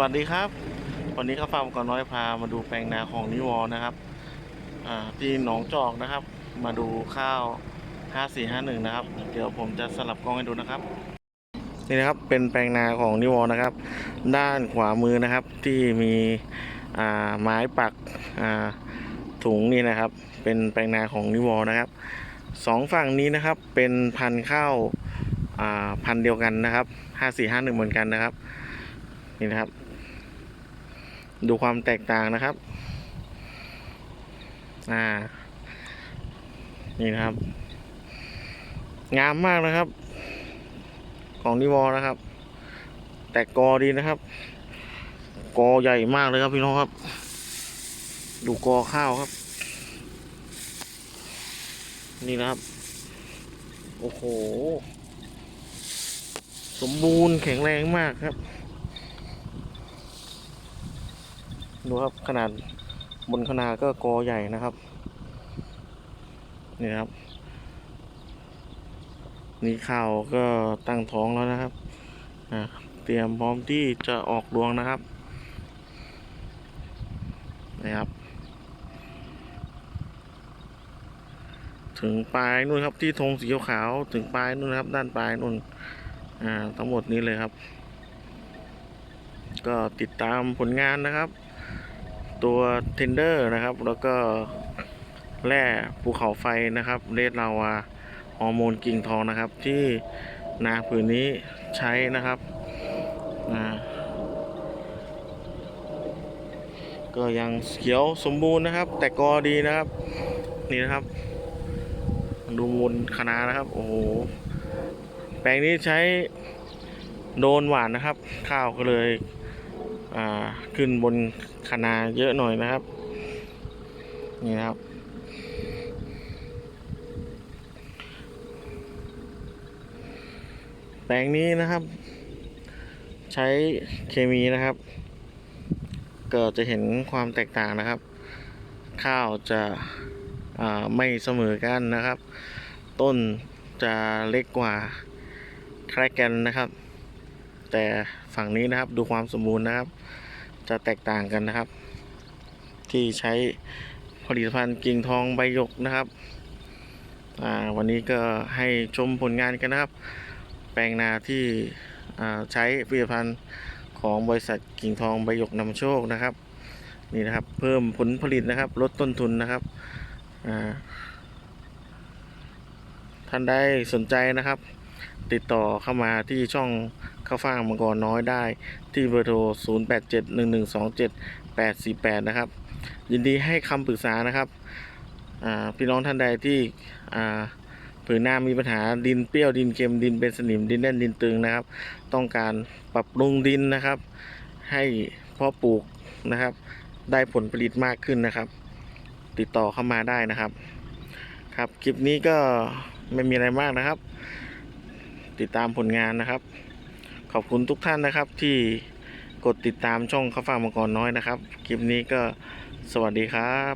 วัสดีครับ วันนี้ข้าฟาร์มก่อนน้อยพามาดูแปลงนาของนิวอนะครับที่หนองจอกนะครับ มาดูข้าว 5451 นะครับ เดี๋ยวผมจะสลับกล้องให้ดูนะครับ นี่นะครับเป็นแปลงนาของนิวอนะครับ ด้านขวามือนะครับที่มีไม้ปักถุงนี่นะครับ เป็นแปลงนาของนิวอนะครับสองฝั่งนี้นะครับเป็นพันธุ์ข้าวพันธุ์เดียวกันนะครับ 5451 เหมือนกันนะครับนี่นะครับ ดูความแตกต่างนะครับ อ่า นี่นะครับ งามมากนะครับ ของนิวอนะครับ แต่กอดีนะครับ กอใหญ่มากเลยครับพี่น้องครับ ดูกอข้าวครับ นี่นะครับ โอ้โห สมบูรณ์แข็งแรงมากครับ ดูครับขนาดบนขนาดก็กอใหญ่นะครับ นี่ครับ นี่ข้าวก็ตั้งท้องแล้วนะครับเตรียมพร้อมที่จะออกรวงนะครับนะครับ ถึงปลายนู่นครับที่ธงสีขาวถึงปลายนู่นครับ ด้านปลายนู่นอ่าทั้งหมดนี้เลยครับ ก็ติดตามผลงานนะครับ ตัวเทนเดอร์นะครับ แล้วก็แร่ภูเขาไฟนะครับเลดลาวาฮอร์โมนกิ่งทองนะครับ ที่นาผืนนี้ใช้นะครับอ่าก็ยังเขียวสมบูรณ์นะครับ แต่กอดีนะครับ นี่นะครับ ดูมูลคณะนะครับ โอ้โห แปลงนี้ใช้โดนหวานนะครับ ข้าวก็เลย ขึ้นบนคณาเยอะหน่อยนะครับ นี่นะครับ แปลงนี้นะครับ ใช้เคมีนะครับ ก็จะเห็นความแตกต่างนะครับ ข้าวจะไม่เสมอกันนะครับ ต้นจะเล็กกว่าคล้ายกันนะครับ แต่ฝั่งนี้นะครับดูความสมบูรณ์นะครับ จะแตกต่างกันนะครับ ที่ใช้ผลิตภัณฑ์กิ่งทองใบยกนะครับวันนี้ก็ให้ชมผลงานกันนะครับ แปลงนาที่ใช้ผลิตภัณฑ์ของบริษัทกิ่งทองใบยกนำโชคนะครับ นี่นะครับเพิ่มผลผลิตนะครับ ลดต้นทุนนะครับท่านใดสนใจนะครับ ติดต่อเข้ามาที่ช่องข้าวฟ่างมังกรน้อยได้ ที่เบอร์โทร 0871127848 นะครับ ยินดีให้คำปรึกษานะครับพี่น้องท่านใดที่ผืนหน้ามีปัญหาดินเปรี้ยวดินเค็มดินเป็นสนิมดินแน่นดินตึงนะครับ ต้องการปรับปรุงดินนะครับ ให้เพ่อปลูกนะครับ ได้ผลผลิตมากขึ้นนะครับ ติดต่อเข้ามาได้นะครับ ครับคลิปนี้ก็ไม่มีอะไรมากนะครับ ติดตามผลงานนะครับ ขอบคุณทุกท่านนะครับที่กดติดตามช่องข้าวฟ่างมังกรน้อยนะครับ คลิปนี้ก็สวัสดีครับ